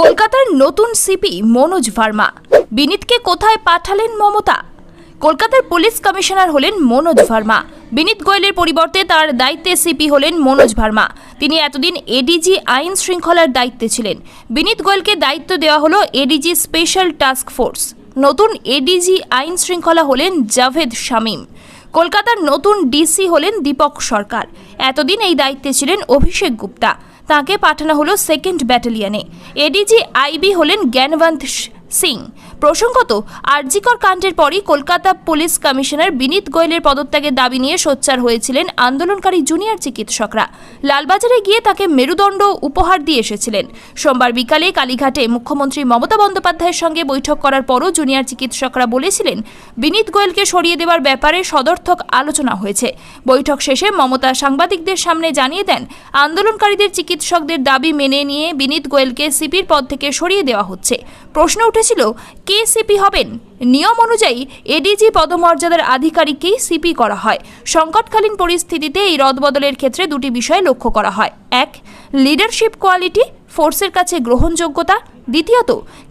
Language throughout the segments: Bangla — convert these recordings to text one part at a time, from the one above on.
কলকাতার নতুন সিপি মনোজ ভার্মা। বিনীতকে কোথায় পাঠালেন মমতা? কলকাতার পুলিশ কমিশনার হলেন মনোজ ভার্মা। বিনীত গোয়েলের পরিবর্তে তার দায়িত্বে সিপি হলেন মনোজ ভার্মা। তিনি এতদিন এডিজি আইন শৃঙ্খলার দায়িত্বে ছিলেন। বিনীত গোয়েলকে দায়িত্ব দেওয়া হলো এডিজি স্পেশাল টাস্ক ফোর্স। নতুন এডিজি আইন শৃঙ্খলা হলেন জাভেদ শামীম। কলকাতার নতুন ডিসি হলেন দীপক সরকার। এতদিন এই দায়িত্বে ছিলেন অভিষেক গুপ্তা। তাকে পাঠানো হলো সেকেন্ড ব্যাটালিয়নে এডিজি আইবি হলেন জ্ঞানবন্ত স- প্রসঙ্গত, আরজিকর কাণ্ডের পরই কলকাতা পুলিশ কমিশনার বিনীত গোয়েলের পদত্যাগের দাবি নিয়ে সোচ্চার হয়েছিলেন আন্দোলনকারী জুনিয়র চিকিৎসকরা। লালবাজারে গিয়ে তাকে মেরুদণ্ড উপহার দিয়ে এসেছিলেন। সোমবার বিকালে কালীঘাটে মুখ্যমন্ত্রী মমতা বন্দ্যোপাধ্যায়ের সঙ্গে বৈঠক করার পরও জুনিয়র চিকিৎসকরা বলেছিলেন, বিনীত গোয়েলকে সরিয়ে দেওয়ার ব্যাপারে সদর্থক আলোচনা হয়েছে। বৈঠক শেষে মমতা সাংবাদিকদের সামনে জানিয়ে দেন, আন্দোলনকারীদের চিকিৎসকদের দাবি মেনে নিয়ে বিনীত গোয়েলকে সিপির পদ থেকে সরিয়ে দেওয়া হচ্ছে। প্রশ্ন উঠেছিল কে সিপি হবেন? নিয়ম অনুযায়ী এডিজি পদমর্যাদার আধিকারিককেই সিপি করা হয়। সংকটকালীন পরিস্থিতিতে এই রদবদলের ক্ষেত্রে দুটি বিষয় লক্ষ্য করা হয়। এক, লিডারশিপ কোয়ালিটি, ফোর্সের কাছে গ্রহণযোগ্যতা। দ্বিতীয়ত,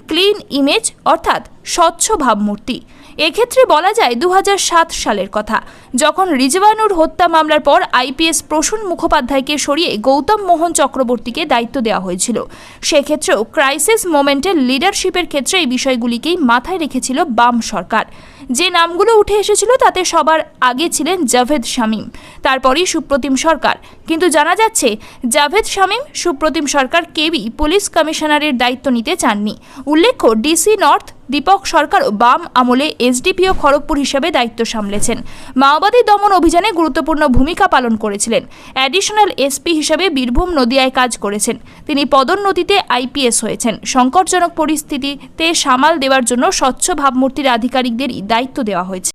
ক্লিন ইমেজ, অর্থাৎ স্বচ্ছ ভাবমূর্তি। এক্ষেত্রে বলা যায় দু হাজার সাত সালের কথা। যখন রিজওয়ানুর হত্যা মামলার পর আইপিএস প্রসূন মুখোপাধ্যায়কে সরিয়ে গৌতম মোহন চক্রবর্তীকে দায়িত্ব দেওয়া হয়েছিল। সেক্ষেত্রেও ক্রাইসিস মোমেন্টের লিডারশিপের ক্ষেত্রে এই বিষয়গুলিকেই মাথায় রেখেছিল বাম সরকার। যে নামগুলো উঠে এসেছিল তাতে সবার আগে ছিলেন জাভেদ শামীম। তারপরই সুপ্রতিম সরকার। কিন্তু জানা যাচ্ছে, জাভেদ শামীম, সুপ্রতিম সরকার কেবি পুলিশ কমিশনারের দায়িত্ব নিতে চাননি। উল্লেখ্য, ডিসি নর্থ দীপক সরকার বাম আমলে এসডিপিও খড়গপুর হিসেবে দায়িত্ব সামলেছেন। মাওবাদী দমন অভিযানে গুরুত্বপূর্ণ ভূমিকা পালন করেছিলেন। অ্যাডিশনাল এসপি হিসেবে বীরভূম নদিয়ায় কাজ করেছেন। তিনি পদোন্নতিতে আইপিএস হয়েছেন। সংকটজনক পরিস্থিতিতে সামাল দেওয়ার জন্য স্বচ্ছ ভাবমূর্তির আধিকারিকদের দায়িত্ব দেওয়া হয়েছে।